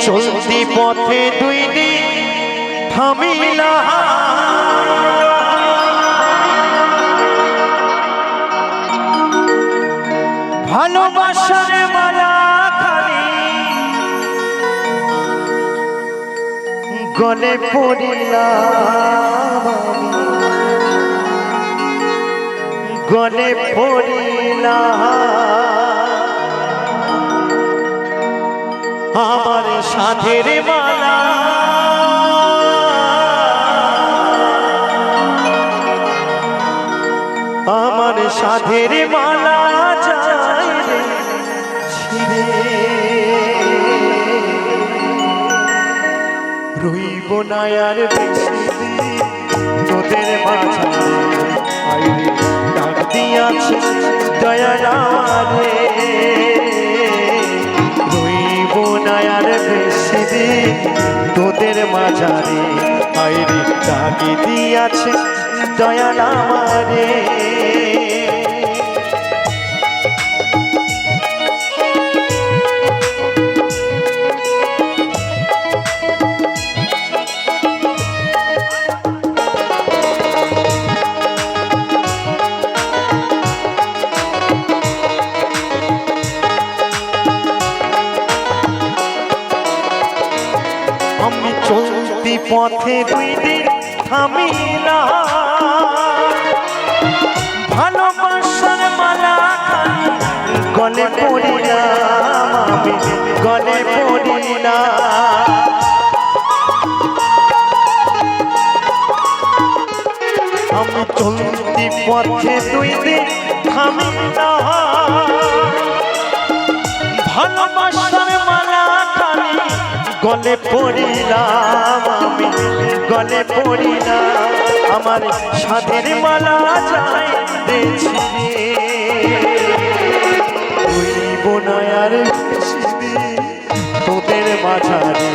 চলতি পথে দুই দিন থামিলা ভালোবাসার মালা খালি গলে পড়িলাম আমি। গলে পড়িলাম আমার সাথের মালা। আমার সাথের মালা ছিঁড়ে। রইব না আর বেশি দিন। দিন তোদের মাঝারে। আইরে তাকে দিয়াছে দয়াল আমি চলতি পথে দুই দিন থামিলা ভালোবাসার মালা খানি গলে পড়িলাম আমি, গলে পড়িলাম। আমি চলতি পথে দুই দিন থামিলা ভালোবাসার মালা গলে পড়িলাম আমি গলে পড়িলাম, আমার সাথের মালা রইব না আর তোদের মাঝারে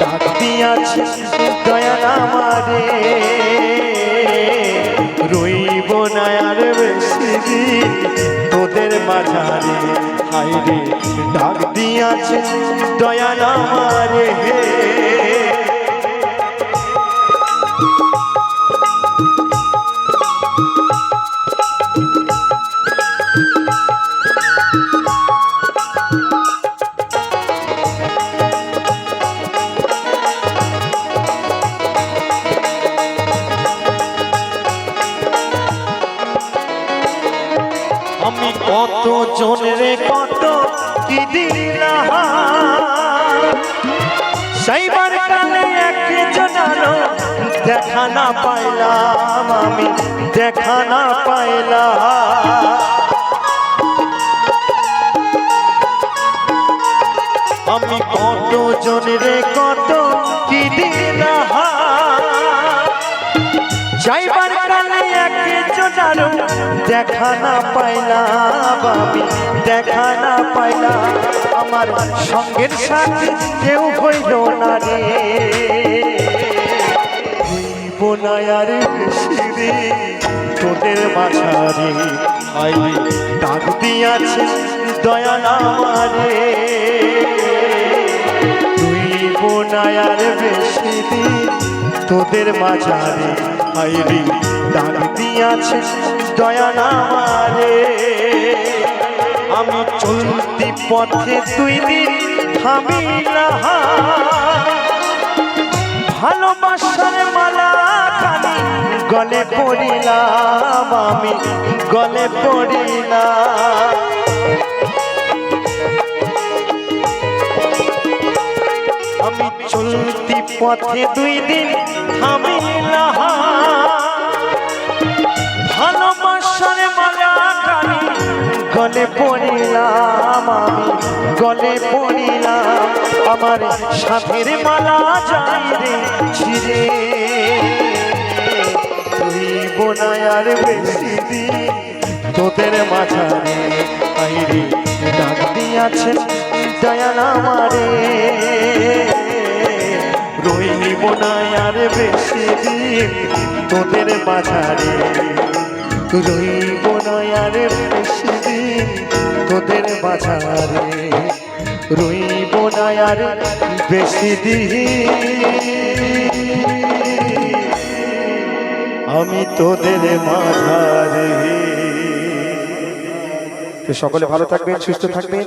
ডাক দিয়াছি দয়াল আমারে রইব না আর বেশি মাঝারে হাইরে ডাক দিয়াছে দয়াল আমারে আমি কত জনরে কত কি দিলাম সেইবার কালে একজন দেখা না পাইলাম আমি, দেখা না পাইলাম। আমি কত জনরে কত দেখা না পাইলাম আমি দেখা না পাইলাম আমার সঙ্গের সাথে কেউ হইল না রে। হইব না আর তোদের মাঝারে আই ডাক দিয়াছে দয়া আমারে হইব না আর বেশি তোদের মাঝারে আইরি ডাক দিয়াছে দয়া আমারে আমি চলতি পথে দুই দিন থামিলা ভালোবাসার মালা খানি গলে পড়িলাম, আমি গলে পড়িলাম। পথে দুই দিন থামিলা ভালোবাসার মালা গলে পড়িলাম আমি, গলে পড়িলাম। আমার সাথের মালা যাই রে ছিড়ে। রইব না আর বেশি দিন তোদের মাঝারে আইরে ডাক দিয়াছে দয়াল আমারে। রইব না আর বেশি দিন তোদের বাজারে। রইব না আর বেশি দিন তোদের বাজারে। রইব না আর বেশি দিন আমি তোদের মাঝারে। সকলে ভালো থাকবেন, সুস্থ থাকবেন।